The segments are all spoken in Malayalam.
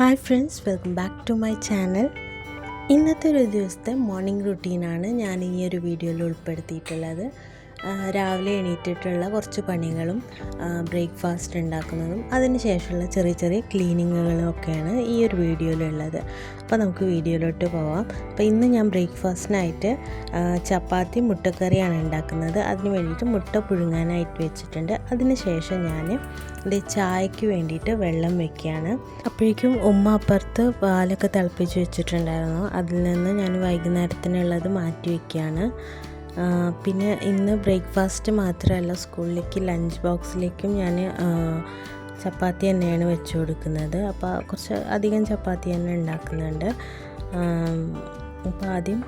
Hi friends welcome back to my channel ഇന്നത്തെ ഒരു ദിവസത്തെ മോർണിംഗ് റുട്ടീനാണ് ഞാൻ ഈ ഒരു വീഡിയോയിൽ ഉൾപ്പെടുത്തിയിട്ടുള്ളത്. രാവിലെ എണീറ്റിട്ടുള്ള കുറച്ച് പണികളും ബ്രേക്ക്ഫാസ്റ്റ് ഉണ്ടാക്കുന്നതും അതിന് ശേഷമുള്ള ചെറിയ ചെറിയ ക്ലീനിങ്ങുകളും ഒക്കെയാണ് ഈ ഒരു വീഡിയോയിലുള്ളത്. അപ്പോൾ നമുക്ക് വീഡിയോയിലോട്ട് പോവാം. അപ്പോൾ ഇന്ന് ഞാൻ ബ്രേക്ക്ഫാസ്റ്റിനായിട്ട് ചപ്പാത്തി മുട്ടക്കറിയാണ് ഉണ്ടാക്കുന്നത്. അതിന് വേണ്ടിയിട്ട് മുട്ട പുഴുങ്ങാനായിട്ട് വെച്ചിട്ടുണ്ട്. അതിന് ശേഷം ഞാൻ ഇത് ചായക്ക് വേണ്ടിയിട്ട് വെള്ളം വെക്കുകയാണ്. അപ്പോഴേക്കും ഉമ്മ അപ്പുറത്ത് പാലൊക്കെ തിളപ്പിച്ച് വെച്ചിട്ടുണ്ടായിരുന്നു. അതിൽ നിന്ന് ഞാൻ വൈകുന്നേരത്തിനുള്ളത് മാറ്റി വയ്ക്കുകയാണ് പിന്നെ ഇന്ന് ബ്രേക്ക്ഫാസ്റ്റ് മാത്രമല്ല സ്കൂളിലേക്ക് ലഞ്ച് ബോക്സിലേക്കും ഞാൻ ചപ്പാത്തി തന്നെയാണ് വെച്ച് കൊടുക്കുന്നത്. അപ്പോൾ കുറച്ച് അധികം ചപ്പാത്തി തന്നെ ഉണ്ടാക്കുന്നുണ്ട്. അപ്പോൾ ആദ്യം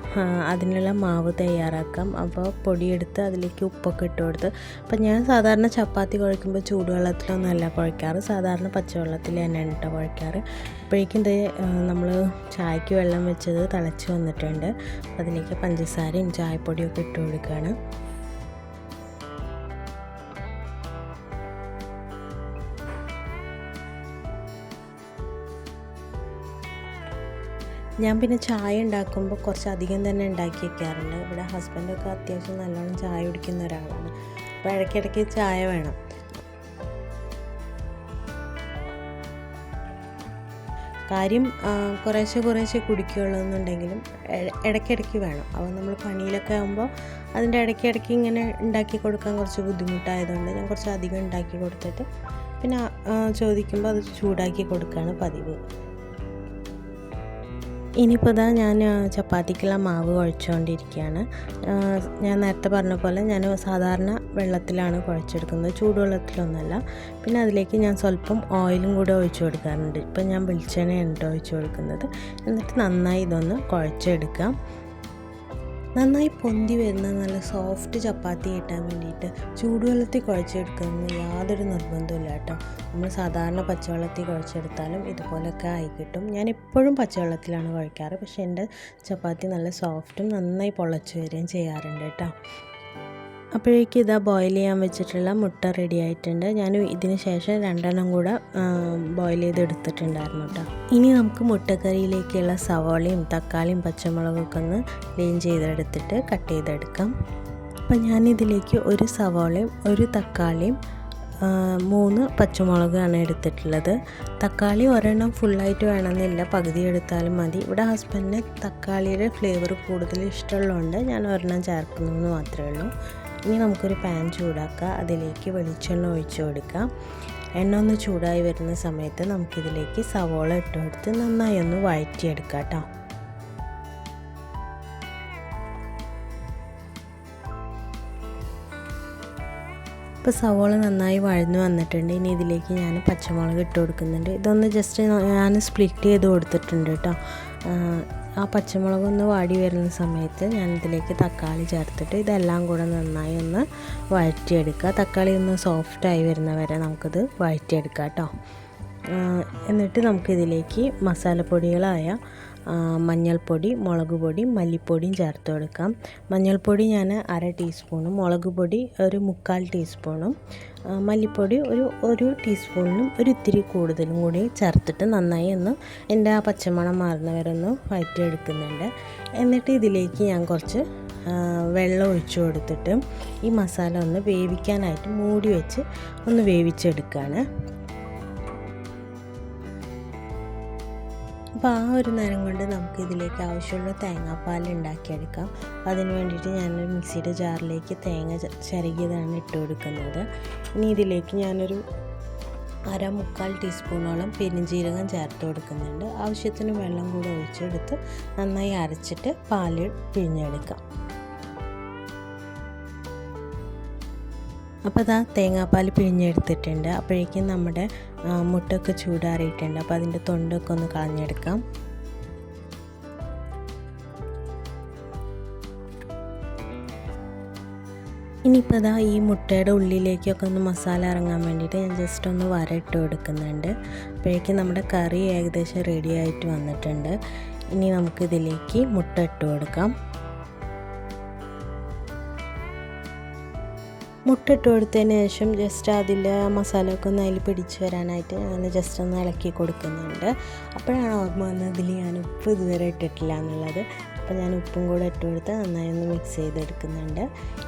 അതിനുള്ള മാവ് തയ്യാറാക്കാം. അപ്പോൾ പൊടിയെടുത്ത് അതിലേക്ക് ഉപ്പൊക്കെ ഇട്ട് കൊടുത്ത്. അപ്പോൾ ഞാൻ സാധാരണ ചപ്പാത്തി കുഴയ്ക്കുമ്പോൾ ചൂടുവെള്ളത്തിലൊന്നുമല്ല കുഴയ്ക്കാറ്. സാധാരണ പച്ചവെള്ളത്തിൽ തന്നെയാണ് കേട്ടോ കുഴയ്ക്കാറ്. അപ്പോഴേക്കും ഇത് നമ്മൾ ചായക്ക് വെള്ളം വെച്ചത് തിളച്ച് വന്നിട്ടുണ്ട്. അതിലേക്ക് പഞ്ചസാരയും ചായപ്പൊടിയൊക്കെ ഇട്ട് കൊടുക്കുകയാണ്. ഞാൻ പിന്നെ ചായ ഉണ്ടാക്കുമ്പോൾ കുറച്ച് അധികം തന്നെ ഉണ്ടാക്കി വെക്കാറുണ്ട് ഇവിടെ ഹസ്ബൻഡൊക്കെ അത്യാവശ്യം നല്ലോണം ചായ കുടിക്കുന്ന ഒരാളാണ്. അപ്പോൾ ഇടയ്ക്കിടയ്ക്ക് ചായ വേണം. കാര്യം കുറേശ്ശെ കുറേശ്ശെ കുടിക്കുകയുള്ളൂ എന്നുണ്ടെങ്കിലും ഇടയ്ക്കിടയ്ക്ക് വേണം. അപ്പോൾ നമ്മൾ പണിയിലൊക്കെ ആകുമ്പോൾ അതിന്റെ ഇടയ്ക്കിടയ്ക്ക് ഇങ്ങനെ ഉണ്ടാക്കി കൊടുക്കാൻ കുറച്ച് ബുദ്ധിമുട്ടായതുകൊണ്ട് ഞാൻ കുറച്ച് അധികം ഉണ്ടാക്കി കൊടുത്തിട്ട് പിന്നെ ചോദിക്കുമ്പോൾ അത് ചൂടാക്കി കൊടുക്കുകയാണ് പതിവ്. ഇനിയിപ്പോൾ ഇതാ ഞാൻ ചപ്പാത്തിക്കുള്ള മാവ് കുഴച്ചുകൊണ്ടിരിക്കുകയാണ് ഞാൻ നേരത്തെ പറഞ്ഞ പോലെ ഞാൻ സാധാരണ വെള്ളത്തിലാണ് കുഴച്ചെടുക്കുന്നത്. ചൂടുവെള്ളത്തിലൊന്നുമല്ല. പിന്നെ അതിലേക്ക് ഞാൻ സ്വല്പം ഓയിലും കൂടെ ഒഴിച്ചു കൊടുക്കാറുണ്ട്. ഇപ്പം ഞാൻ വെളിച്ചെണ്ണയാണ് കേട്ടോ ഒഴിച്ചു കൊടുക്കുന്നത്. എന്നിട്ട് നന്നായി ഇതൊന്ന് കുഴച്ചെടുക്കാം. നന്നായി പൊന്തി വരുന്ന നല്ല സോഫ്റ്റ് ചപ്പാത്തി കിട്ടാൻ വേണ്ടിയിട്ട് ചൂടുവെള്ളത്തിൽ കുഴച്ചെടുക്കുന്നത് യാതൊരു നിർബന്ധമില്ല കേട്ടോ. നമ്മൾ സാധാരണ പച്ചവെള്ളത്തിൽ കുഴച്ചെടുത്താലും ഇതുപോലൊക്കെ ആയി കിട്ടും. ഞാൻ എപ്പോഴും പച്ചവെള്ളത്തിലാണ് കുഴക്കാറ്. പക്ഷേ എന്റെ ചപ്പാത്തി നല്ല സോഫ്റ്റും നന്നായി പൊളച്ചു വരികയും ചെയ്യാറുണ്ട് കേട്ടോ. അപ്പോഴേക്കും ഇതാ ബോയിൽ ചെയ്യാൻ വെച്ചിട്ടുള്ള മുട്ട റെഡി ആയിട്ടുണ്ട്. ഞാൻ ഇതിന് ശേഷം രണ്ടെണ്ണം കൂടെ ബോയിൽ ചെയ്ത് എടുത്തിട്ടുണ്ടായിരുന്നു കേട്ടോ ഇനി നമുക്ക് മുട്ടക്കറിയിലേക്കുള്ള സവാളയും തക്കാളിയും പച്ചമുളകൊക്കെ ഒന്ന് ക്ലീൻ ചെയ്തെടുത്തിട്ട് കട്ട് ചെയ്തെടുക്കാം. അപ്പം ഞാനിതിലേക്ക് ഒരു സവാളയും ഒരു തക്കാളിയും മൂന്ന് പച്ചമുളകാണ് എടുത്തിട്ടുള്ളത്. തക്കാളി ഒരെണ്ണം ഫുള്ളായിട്ട് വേണമെന്നില്ല. പകുതി എടുത്താലും മതി. ഇവിടെ ഹസ്ബൻഡിന് തക്കാളിയുടെ ഫ്ലേവർ കൂടുതൽ ഇഷ്ടമുള്ളതുകൊണ്ട് ഞാൻ ഒരെണ്ണം ചേർക്കുന്നു എന്ന് മാത്രമേ ഉള്ളൂ. ഇനി നമുക്കൊരു പാൻ ചൂടാക്കുക. അതിലേക്ക് വെളിച്ചെണ്ണ ഒഴിച്ചു കൊടുക്കാം എണ്ണ ഒന്ന് ചൂടായി വരുന്ന സമയത്ത് നമുക്കിതിലേക്ക് സവോള ഇട്ട് കൊടുത്ത് നന്നായി ഒന്ന് വഴറ്റിയെടുക്കാം കേട്ടോ. ഇപ്പോൾ സവോള നന്നായി വഴന്നു വന്നിട്ടുണ്ട്. ഇനി ഇതിലേക്ക് ഞാൻ പച്ചമുളക് ഇട്ട് കൊടുക്കുന്നുണ്ട്. ഇതൊന്ന് ജസ്റ്റ് ഞാൻ സ്പ്ലിറ്റ് ചെയ്ത് കൊടുത്തിട്ടുണ്ട് കേട്ടോ. ആ പച്ചമുളക് ഒന്ന് വാടി വരുന്ന സമയത്ത് ഞാൻ ഇതിലേക്ക് തക്കാളി ചേർത്തിട്ട് ഇതെല്ലാം കൂടെ നന്നായി ഒന്ന് വഴറ്റിയെടുക്കുക. തക്കാളി ഒന്ന് സോഫ്റ്റായി വരുന്ന വരെ നമുക്കിത് വഴറ്റിയെടുക്കാം കേട്ടോ. എന്നിട്ട് നമുക്കിതിലേക്ക് മസാലപ്പൊടികളായ മഞ്ഞൾപ്പൊടി മുളക് പൊടി മല്ലിപ്പൊടിയും ചേർത്ത് കൊടുക്കാം മഞ്ഞൾപ്പൊടി ഞാൻ അര ടീസ്പൂണും മുളക് പൊടി ഒരു മുക്കാൽ ടീസ്പൂണും മല്ലിപ്പൊടി ഒരു ഒരു ടീസ്പൂണിനും ഒരു ഇത്തിരി കൂടുതലും കൂടി ചേർത്തിട്ട് നന്നായി ഒന്ന് എന്റെ ആ പച്ചമണം മാറുന്നവരൊന്ന് വഴറ്റിയെടുക്കുന്നുണ്ട് എന്നിട്ട് ഇതിലേക്ക് ഞാൻ കുറച്ച് വെള്ളം ഒഴിച്ചു കൊടുത്തിട്ട് ഈ മസാല ഒന്ന് വേവിക്കാനായിട്ട് മൂടി വെച്ച് ഒന്ന് വേവിച്ചെടുക്കുകയാണ് അപ്പോൾ ആ ഒരു നേരം കൊണ്ട് നമുക്ക് ഇതിലേക്ക് ആവശ്യമുള്ള തേങ്ങാപ്പാൽ ഉണ്ടാക്കിയെടുക്കാം. അതിന് വേണ്ടിയിട്ട് ഞാനൊരു മിക്സിയുടെ ജാറിലേക്ക് തേങ്ങ ചരകിയതാണ് ഇട്ട് കൊടുക്കുന്നത്. ഇനി ഇതിലേക്ക് ഞാനൊരു അര മുക്കാൽ ടീസ്പൂണോളം പെരിഞ്ജീരകം ചേർത്ത് കൊടുക്കുന്നുണ്ട്. ആവശ്യത്തിന് വെള്ളം കൂടെ ഒഴിച്ചെടുത്ത് നന്നായി അരച്ചിട്ട് പാൽ പിഴിഞ്ഞെടുക്കാം. അപ്പോൾ അതാ തേങ്ങാപ്പാൽ പിഴിഞ്ഞെടുത്തിട്ടുണ്ട്. അപ്പോഴേക്കും നമ്മുടെ മുട്ടൊക്കെ ചൂടാറിയിട്ടുണ്ട്. അപ്പോൾ അതിന്റെ തൊണ്ടൊക്കെ ഒന്ന് കളഞ്ഞെടുക്കാം. ഇനിയിപ്പോൾ ഇതാ ഈ മുട്ടയുടെ ഉള്ളിലേക്കൊക്കെ ഒന്ന് മസാല ഇറങ്ങാൻ വേണ്ടിയിട്ട് ഞാൻ ജസ്റ്റ് ഒന്ന് വര ഇട്ട് കൊടുക്കുന്നുണ്ട്. അപ്പോഴേക്കും നമ്മുടെ കറി ഏകദേശം റെഡി ആയിട്ട് വന്നിട്ടുണ്ട്. ഇനി നമുക്കിതിലേക്ക് മുട്ട ഇട്ട് കൊടുക്കാം. മുട്ട ഇട്ട് കൊടുത്തതിന് ശേഷം ജസ്റ്റ് അതിൽ മസാലയൊക്കെ ഒന്ന് അതിൽ പിടിച്ച് വരാനായിട്ട് അങ്ങനെ ജസ്റ്റ് ഒന്ന് ഇളക്കി കൊടുക്കുന്നുണ്ട്. അപ്പോഴാണ് ഓർമ്മ വന്നത് ഇതിൽ ഞാൻ ഉപ്പ് ഇതുവരെ ഇട്ടിട്ടില്ല എന്നുള്ളത്. അപ്പോൾ ഞാൻ ഉപ്പും കൂടെ ഇട്ട് കൊടുത്ത് നന്നായി ഒന്ന് മിക്സ് ചെയ്തെടുക്കുന്നുണ്ട്.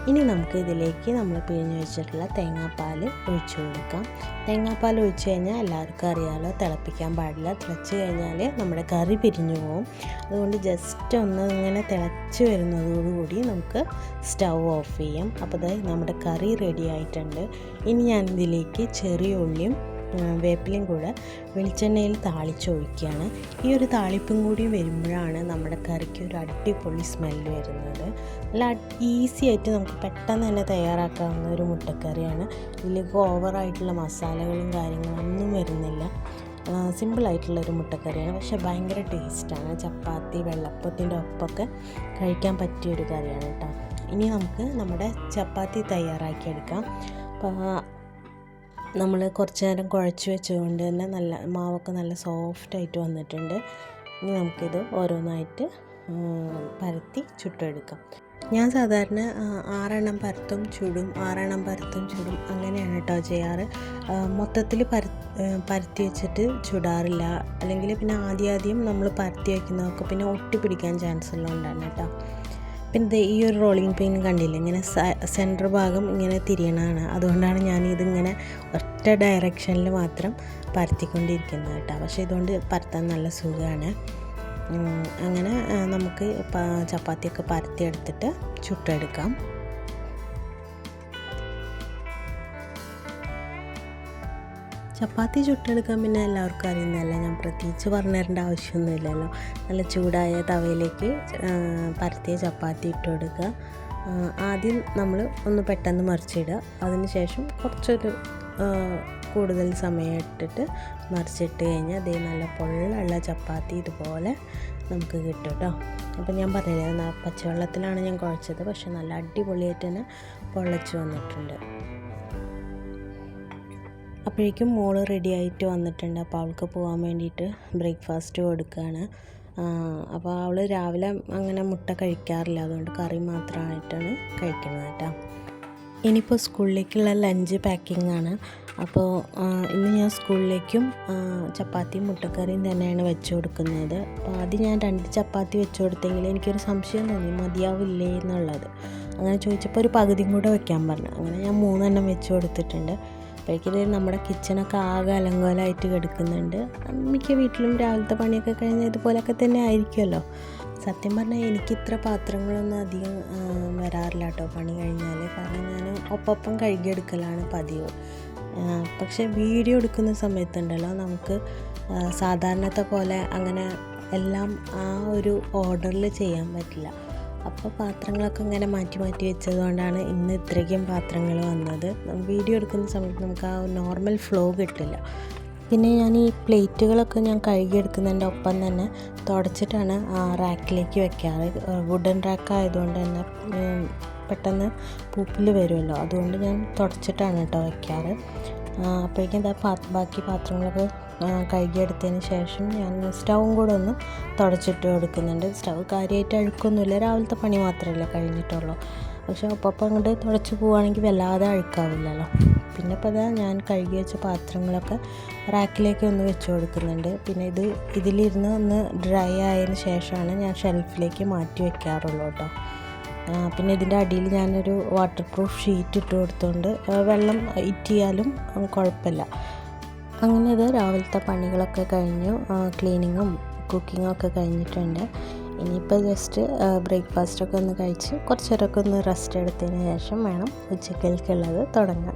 ഇനി നമുക്ക് ഇതിലേക്ക് നമ്മൾ പിഴിഞ്ഞ് വെച്ചിട്ടുള്ള തേങ്ങാപ്പാൽ ഒഴിച്ചു കൊടുക്കാം. തേങ്ങാപ്പാൽ ഒഴിച്ച് കഴിഞ്ഞാൽ എല്ലാവർക്കും അറിയാമല്ലോ തിളപ്പിക്കാൻ പാടില്ല. തിളച്ച് കഴിഞ്ഞാൽ നമ്മുടെ കറി പിരിഞ്ഞു പോകും അതുകൊണ്ട് ജസ്റ്റ് ഒന്ന് ഇങ്ങനെ തിളച്ച് വരുന്നതോടുകൂടി നമുക്ക് സ്റ്റൗ ഓഫ് ചെയ്യാം. അപ്പോൾ നമ്മുടെ കറി റെഡി ആയിട്ടുണ്ട്. ഇനി ഞാൻ ഇതിലേക്ക് ചെറിയ ഉള്ളിയും വേപ്പിലയും കൂടെ വെളിച്ചെണ്ണയിൽ താളിച്ചൊഴിക്കുകയാണ്. ഈ ഒരു താളിപ്പും കൂടി വരുമ്പോഴാണ് നമ്മുടെ കറിക്ക് ഒരു അടിപൊളി സ്മെല്ല് വരുന്നത്. നല്ല ഈസി ആയിട്ട് നമുക്ക് പെട്ടെന്ന് തന്നെ തയ്യാറാക്കാവുന്ന ഒരു മുട്ടക്കറിയാണ്. ഇതിലേക്ക് ഓവറായിട്ടുള്ള മസാലകളും കാര്യങ്ങളും ഒന്നും വരുന്നില്ല. സിമ്പിളായിട്ടുള്ള ഒരു മുട്ടക്കറിയാണ്. പക്ഷേ ഭയങ്കര ടേസ്റ്റാണ് ചപ്പാത്തി വെള്ളപ്പത്തിന്റെ ഒപ്പമൊക്കെ കഴിക്കാൻ പറ്റിയ ഒരു കറിയാണ് കേട്ടോ. ഇനി നമുക്ക് നമ്മുടെ ചപ്പാത്തി തയ്യാറാക്കിയെടുക്കാം. നമ്മൾ കുറച്ച് നേരം കുഴച്ച് വെച്ചുകൊണ്ട് തന്നെ നല്ല മാവൊക്കെ നല്ല സോഫ്റ്റായിട്ട് വന്നിട്ടുണ്ട്. ഇനി നമുക്കിത് ഓരോന്നായിട്ട് പരത്തി ചുട്ടെടുക്കാം. ഞാൻ സാധാരണ ആറെണ്ണം പരത്തും ചുടും ആറെണ്ണം പരത്തും ചുടും അങ്ങനെയാണ് കേട്ടോ ചെയ്യാറ്. മൊത്തത്തിൽ പര പരത്തി വെച്ചിട്ട് ചുടാറില്ല. അല്ലെങ്കിൽ പിന്നെ ആദ്യം ആദ്യം നമ്മൾ പരത്തി വയ്ക്കുന്നതൊക്കെ പിന്നെ ഒട്ടി പിടിക്കാൻ ചാൻസ് ഉള്ളതുകൊണ്ടാണ് കേട്ടോ പിന്നെ ഈ ഒരു റോളിംഗ് പെയിൻ കണ്ടില്ല? ഇങ്ങനെ സെന്റർ ഭാഗം ഇങ്ങനെ തിരിയണതാണ്. അതുകൊണ്ടാണ് ഞാൻ ഇതിങ്ങനെ ഒറ്റ ഡയറക്ഷനിൽ മാത്രം പരത്തിക്കൊണ്ടിരിക്കുന്നത് കേട്ടോ. പക്ഷേ ഇതുകൊണ്ട് പരത്താൻ നല്ല സുഖമാണ്. അങ്ങനെ നമുക്ക് ചപ്പാത്തിയൊക്കെ പരത്തിയെടുത്തിട്ട് ചുട്ടെടുക്കാം. ചപ്പാത്തി ചുട്ടെടുക്കാൻ പിന്നെ എല്ലാവർക്കും അറിയുന്നതല്ല? ഞാൻ പ്രത്യേകിച്ച് പറഞ്ഞു തരേണ്ട ആവശ്യമൊന്നുമില്ലല്ലോ. നല്ല ചൂടായ തവയിലേക്ക് പരത്തിയ ചപ്പാത്തി ഇട്ട് കൊടുക്കുക. ആദ്യം നമ്മൾ ഒന്ന് പെട്ടെന്ന് മറിച്ചിടുക. അതിനുശേഷം കുറച്ചൊരു കൂടുതൽ സമയം ഇട്ടിട്ട് മറിച്ചിട്ട് കഴിഞ്ഞാൽ അതേ നല്ല പൊള്ളുള്ള ചപ്പാത്തി ഇതുപോലെ നമുക്ക് കിട്ടും കേട്ടോ അപ്പോൾ ഞാൻ പറഞ്ഞില്ലേ പച്ചവെള്ളത്തിലാണ് ഞാൻ കുഴച്ചത്. പക്ഷെ നല്ല അടിപൊളിയായിട്ട് തന്നെ പൊള്ളച്ച് വന്നിട്ടുണ്ട്. അപ്പോഴേക്കും മോൾ റെഡി ആയിട്ട് വന്നിട്ടുണ്ട്. അപ്പോൾ അവൾക്ക് പോകാൻ വേണ്ടിയിട്ട് ബ്രേക്ക്ഫാസ്റ്റ് കൊടുക്കുകയാണ് അപ്പോൾ അവൾ രാവിലെ അങ്ങനെ മുട്ട കഴിക്കാറില്ല. അതുകൊണ്ട് കറി മാത്രമായിട്ടാണ് കഴിക്കുന്നത് കേട്ടോ. ഇനിയിപ്പോൾ സ്കൂളിലേക്കുള്ള ലഞ്ച് പാക്കിംഗ് ആണ്. അപ്പോൾ ഇന്ന് ഞാൻ സ്കൂളിലേക്കും ചപ്പാത്തിയും മുട്ടക്കറിയും തന്നെയാണ് വെച്ച് കൊടുക്കുന്നത്. അപ്പോൾ ആദ്യം ഞാൻ രണ്ട് ചപ്പാത്തി വെച്ച് കൊടുത്തെങ്കിൽ എനിക്കൊരു സംശയം തോന്നി. മതിയാവില്ലേ എന്നുള്ളത്. അങ്ങനെ ചോദിച്ചപ്പോൾ ഒരു പകുതിയും കൂടെ വെക്കാൻ പറഞ്ഞു. അങ്ങനെ ഞാൻ മൂന്നെണ്ണം വെച്ച് കൊടുത്തിട്ടുണ്ട്. അപ്പോഴേക്കും നമ്മുടെ കിച്ചണൊക്കെ ആകെ അലങ്കോലമായിട്ട് കിടക്കുന്നുണ്ട്. മിക്ക വീട്ടിലും രാവിലത്തെ പണിയൊക്കെ കഴിഞ്ഞാൽ ഇതുപോലൊക്കെ തന്നെ ആയിരിക്കുമല്ലോ. സത്യം പറഞ്ഞാൽ എനിക്ക് ഇത്ര പാത്രങ്ങളൊന്നും അധികം വരാറില്ല കേട്ടോ പണി കഴിഞ്ഞാൽ കാരണം ഞാൻ ഒപ്പം കഴുകിയെടുക്കലാണ് പതിവ്. പക്ഷേ വീഡിയോ എടുക്കുന്ന സമയത്തുണ്ടല്ലോ നമുക്ക് സാധാരണത്തെ പോലെ അങ്ങനെ എല്ലാം ആ ഒരു ഓർഡറിൽ ചെയ്യാൻ പറ്റില്ല. അപ്പോൾ പാത്രങ്ങളൊക്കെ ഇങ്ങനെ മാറ്റി മാറ്റി വെച്ചതുകൊണ്ടാണ് ഇന്ന് ഇത്രയ്ക്കും പാത്രങ്ങൾ വന്നത്. വീഡിയോ എടുക്കുന്ന സമയത്ത് നമുക്ക് ആ നോർമൽ ഫ്ലോ കിട്ടില്ല. പിന്നെ ഞാൻ ഈ പ്ലേറ്റുകളൊക്കെ ഞാൻ കഴുകിയെടുക്കുന്നതിന്റെ ഒപ്പം തന്നെ തുടച്ചിട്ടാണ് റാക്കിലേക്ക് വെക്കാറ്. വുഡൻ റാക്ക് ആയതുകൊണ്ട് തന്നെ പെട്ടെന്ന് പൂപ്പിൽ വരുമല്ലോ. അതുകൊണ്ട് ഞാൻ തുടച്ചിട്ടാണ് കേട്ടോ വെക്കാറ്. അപ്പോഴേക്കും എന്താ ബാക്കി പാത്രങ്ങളൊക്കെ കഴുകിയെടുത്തതിന് ശേഷം ഞാൻ സ്റ്റൗവും കൂടെ ഒന്ന് തുടച്ചിട്ട് കൊടുക്കുന്നുണ്ട് സ്റ്റൗ കാര്യമായിട്ട് അഴുക്കൊന്നുമില്ല. രാവിലത്തെ പണി മാത്രമല്ല കഴിഞ്ഞിട്ടുള്ളൂ. പക്ഷേ ഒപ്പം അങ്ങോട്ട് തുടച്ച് പോവുകയാണെങ്കിൽ വല്ലാതെ അഴുക്കാവില്ലല്ലോ. പിന്നെ ഇപ്പോൾ അതാ ഞാൻ കഴുകി വെച്ച പാത്രങ്ങളൊക്കെ റാക്കിലേക്ക് ഒന്ന് വെച്ച് കൊടുക്കുന്നുണ്ട്. പിന്നെ ഇത് ഇതിലിരുന്ന് ഒന്ന് ഡ്രൈ ആയതിന് ശേഷമാണ് ഞാൻ ഷെൽഫിലേക്ക് മാറ്റി വെക്കാറുള്ളൂ കേട്ടോ. പിന്നെ ഇതിന്റെ അടിയിൽ ഞാനൊരു വാട്ടർ പ്രൂഫ് ഷീറ്റ് ഇട്ട് കൊടുത്തുകൊണ്ട് വെള്ളം ഇറ്റിയാലും കുഴപ്പമില്ല. അങ്ങനെ ഇത് രാവിലത്തെ പണികളൊക്കെ കഴിഞ്ഞു. ക്ലീനിങ്ങും കുക്കിങ്ങും ഒക്കെ കഴിഞ്ഞിട്ടുണ്ട്. ഇനിയിപ്പോൾ ജസ്റ്റ് ബ്രേക്ക്ഫാസ്റ്റൊക്കെ ഒന്ന് കഴിച്ച് കുറച്ചേരൊക്കെ ഒന്ന് റെസ്റ്റ് എടുത്തതിന് ശേഷം വേണം ഉച്ചക്കൽക്കുള്ളത് തുടങ്ങാൻ.